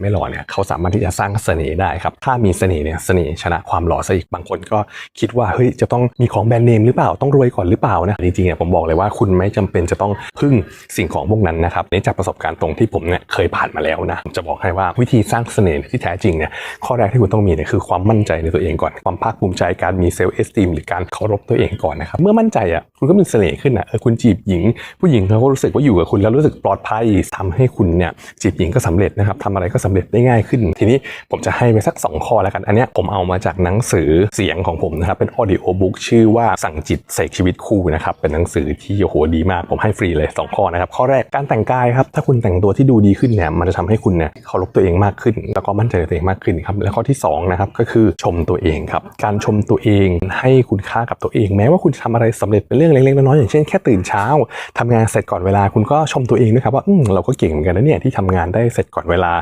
ไม่หล่อเนี่ยเขาสามารถที่จะสร้างเสน่ห์ได้ครับถ้ามีเสน่ห์เนี่ยเสน่ห์ชนะความหล่อซะอีกบางคนก็คิดว่าเฮ้ยจะต้องมีของแบรนด์เนมหรือเปล่าต้องรวยก่อนหรือเปล่านะจริงๆเนี่ยผมบอกเลยว่าคุณไม่จำเป็นจะต้องพึ่งสิ่งของพวกนั้นนะครับนี่จากประสบการณ์ตรงที่ผมเนี่ยเคยผ่านมาแล้วนะจะบอกให้ว่าวิธีสร้างเสน่ห์ที่แท้จริงเนี่ยข้อแรกที่คุณต้องมีเนี่ยคือความมั่นใจในตัวเองก่อนความภาคภูมิใจการมีเซลล์เอสติมหรือการเคารพตัวเองก่อนนะครับเมื่อมั่นใจอะคุณก็มีเสน่ห์ขึ้นอะเออคุณจีบหญิง ผู้หญิงเขาก็รู้สึกว่าอยู่กับคุณแล้วรู้สึกปลอดภัยทำให้คุณเนี่ยจีบหญิงก็สำเร็จนะครับทำอะไรก็สำเร็จได้ง่ายขึ้น ทีนี้ผมจะให้ไปสัก 2 ข้อแล้วกัน อันนี้ผมเอามาจากหนังสือเสียงของผมนะครับ เป็นออดิโอบุ๊กชื่อว่าสั่งจิตเสกชีวิตคู่นะครับ เป็นหนังสือที่โอ้โหดีมาก ผมให้ฟรีเลย 2 ข้อนะครับ ข้อแรกการแต่งกายครับ ถ้าคุณแต่งตัวที่ดูดีขึ้นเนี่ย มันจะทำให้คุณเนี่ยเคารพตัวเองมากขึ้น แล้วก็มั่นใจในตัวเองมากขึ้นครับ และข้อที่สองนะครับ ก็คือชมตัวเองครับ การชมตัวเองให้คุณค่ากับตัวเอง แม้ว่าคุณจะทำอะไรสำเร็จเป็นเรื่องเล็กๆน้อยๆอย่างเช่นแค่ตื่นเช้าทำงานเสร็จก่อนเวลาคุณก็ชมตัวเองด้วยครับว่าเราก็เก่งเหมือนกันนะเนี่ยที่ทำงานได้เสร็จก่อนเวลา